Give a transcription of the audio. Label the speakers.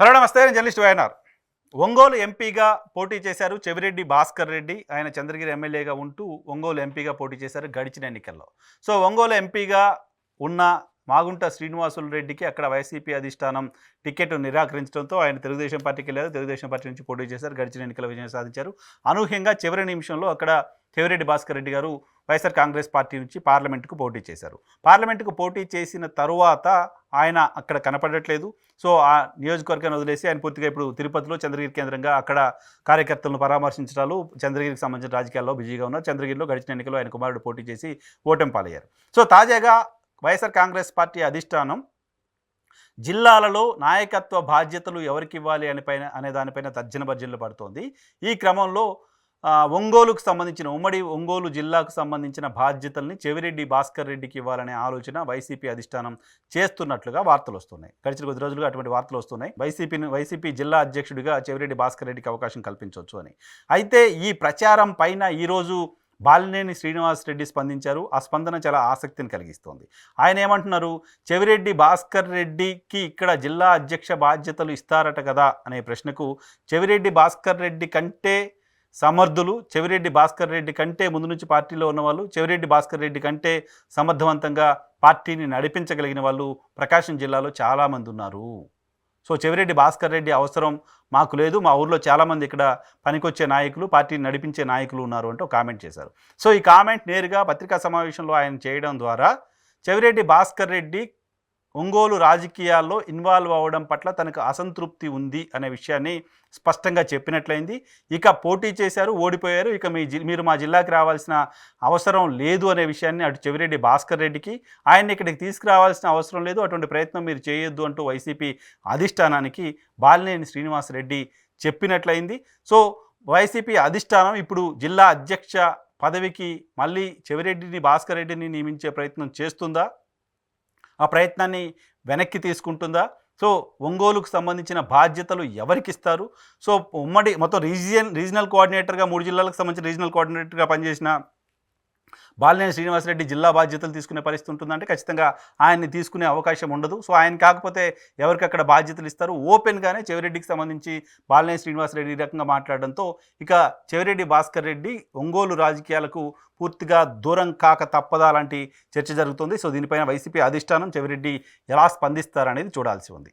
Speaker 1: Hello నమస్తే నేను journalist YNR. Ongole ఎంపీగా పోటీ చేశారు చెవిరెడ్డి భాస్కర్ రెడ్డి. ఆయన చంద్రగిరి ఎమ్మెల్యేగా ఉంటూ ఒంగోలు ఎంపీగా పోటీ చేశారు గడిచిన ఎన్నికల్లో. సో ఒంగోలు ఎంపీగా ఉన్న మాగుంట శ్రీనివాసులు రెడ్డికి అక్కడ వైసీపీ అధిష్టానం టికెట్ నిరాకరించడంతో ఆయన తెలుగుదేశం పార్టీకి వెళ్ళారు. తెలుగుదేశం పార్టీ నుంచి పోటీ చేశారు. గడిచిన ఎన్నికల విజయం సాధించారు. అనూహ్యంగా చివరి నిమిషంలో అక్కడ చెవిరెడ్డి భాస్కర్ రెడ్డి గారు వైఎస్ఆర్ కాంగ్రెస్ పార్టీ నుంచి పార్లమెంటుకు పోటీ చేశారు. పార్లమెంటుకు పోటీ చేసిన తరువాత ఆయన అక్కడ కనపడట్లేదు. సో ఆ నియోజకవర్గాన్ని వదిలేసి ఆయన పూర్తిగా ఇప్పుడు తిరుపతిలో చంద్రగిరి కేంద్రంగా అక్కడ కార్యకర్తలను పరామర్శించడాలు చంద్రగిరికి సంబంధించిన రాజకీయాల్లో బిజీగా ఉన్నారు. చంద్రగిరిలో గడిచిన ఎన్నికల్లో ఆయన కుమారుడు పోటీ చేసి ఓటమి పాలయ్యారు. సో తాజాగా వైఎస్ఆర్ కాంగ్రెస్ పార్టీ అధిష్టానం జిల్లాలలో నాయకత్వ బాధ్యతలు ఎవరికి ఇవ్వాలి అని పైన అనే దానిపైన తర్జన భర్జనలు పడుతోంది. ఈ క్రమంలో ఒంగోలుకు సంబంధించిన ఉమ్మడి ఒంగోలు జిల్లాకు సంబంధించిన బాధ్యతల్ని చెవిరెడ్డి భాస్కర్ రెడ్డికి ఇవ్వాలనే ఆలోచన వైసీపీ అధిష్టానం చేస్తున్నట్లుగా వార్తలు వస్తున్నాయి. గడిచిన కొద్ది రోజులుగా అటువంటి వార్తలు వస్తున్నాయి. వైసీపీని వైసీపీ జిల్లా అధ్యక్షుడిగా చెవిరెడ్డి భాస్కర్ రెడ్డికి అవకాశం కల్పించవచ్చు అని. అయితే ఈ ప్రచారం పైన ఈరోజు బాలినేని శ్రీనివాస్ రెడ్డి స్పందించారు. ఆ స్పందన చాలా ఆసక్తిని కలిగిస్తోంది. ఆయన ఏమంటున్నారు? చెవిరెడ్డి భాస్కర్ రెడ్డికి ఇక్కడ జిల్లా అధ్యక్ష బాధ్యతలు ఇస్తారట కదా అనే ప్రశ్నకు చెవిరెడ్డి భాస్కర్ రెడ్డి కంటే సమర్థులు చెవిరెడ్డి భాస్కర్ రెడ్డి కంటే ముందు నుంచి పార్టీలో ఉన్నవాళ్ళు చెవిరెడ్డి భాస్కర్ రెడ్డి కంటే సమర్థవంతంగా పార్టీని నడిపించగలిగిన వాళ్ళు ప్రకాశం జిల్లాలో చాలామంది ఉన్నారు. సో చెవిరెడ్డి భాస్కర్ రెడ్డి అవసరం మాకు లేదు. మా ఊర్లో చాలామంది ఇక్కడ పనికొచ్చే నాయకులు పార్టీని నడిపించే నాయకులు ఉన్నారు అంటూ కామెంట్ చేశారు. సో ఈ కామెంట్ నేరుగా పత్రికా సమావేశంలో ఆయన చేయడం ద్వారా చెవిరెడ్డి భాస్కర్ రెడ్డి ఒంగోలు రాజకీయాల్లో ఇన్వాల్వ్ అవ్వడం పట్ల తనకు అసంతృప్తి ఉంది అనే విషయాన్ని స్పష్టంగా చెప్పినట్లయింది. ఇక పోటీ చేశారు ఓడిపోయారు. ఇక మీ జి- మీరు మా జిల్లాకి రావాల్సిన అవసరం లేదు అనే విషయాన్ని అటు చెవిరెడ్డి భాస్కర్ రెడ్డికి ఆయన ఇక్కడికి తీసుకురావాల్సిన అవసరం లేదు. అటువంటి ప్రయత్నం మీరు చేయొద్దు అంటూ వైసీపీ అధిష్టానానికి బాలినేని శ్రీనివాస్ రెడ్డి చెప్పినట్లయింది. సో వైసీపీ అధిష్టానం ఇప్పుడు జిల్లా అధ్యక్ష పదవికి మళ్ళీ చెవిరెడ్డిని భాస్కర్ రెడ్డిని నియమించే ప్రయత్నం చేస్తుందా? ఆ ప్రయత్నాన్ని వెనక్కి తీసుకుంటుందా? సో ఒంగోలుకు సంబంధించిన బాధ్యతలు ఎవరికి ఇస్తారు సో ఉమ్మడి మొత్తం రీజియన్ రీజనల్ కోఆర్డినేటర్గా మూడు జిల్లాలకు సంబంధించిన రీజనల్ కోఆర్డినేటర్గా పనిచేసిన బాలినేని శ్రీనివాసరెడ్డి జిల్లా బాధ్యతలు తీసుకునే పరిస్థితి ఉంటుందంటే ఖచ్చితంగా ఆయన్ని తీసుకునే అవకాశం ఉండదు. సో ఆయన కాకపోతే ఎవరికి అక్కడ బాధ్యతలు ఇస్తారు? ఓపెన్గానే చెవిరెడ్డికి సంబంధించి బాలినేని శ్రీనివాసరెడ్డి ఈ రకంగా మాట్లాడడంతో ఇక చెవిరెడ్డి భాస్కర్ రెడ్డి ఒంగోలు రాజకీయాలకు పూర్తిగా దూరం కాక తప్పదా లాంటి చర్చ జరుగుతుంది. సో దీనిపైన వైసీపీ అధిష్టానం చెవిరెడ్డి ఎలా స్పందిస్తారనేది చూడాల్సి ఉంది.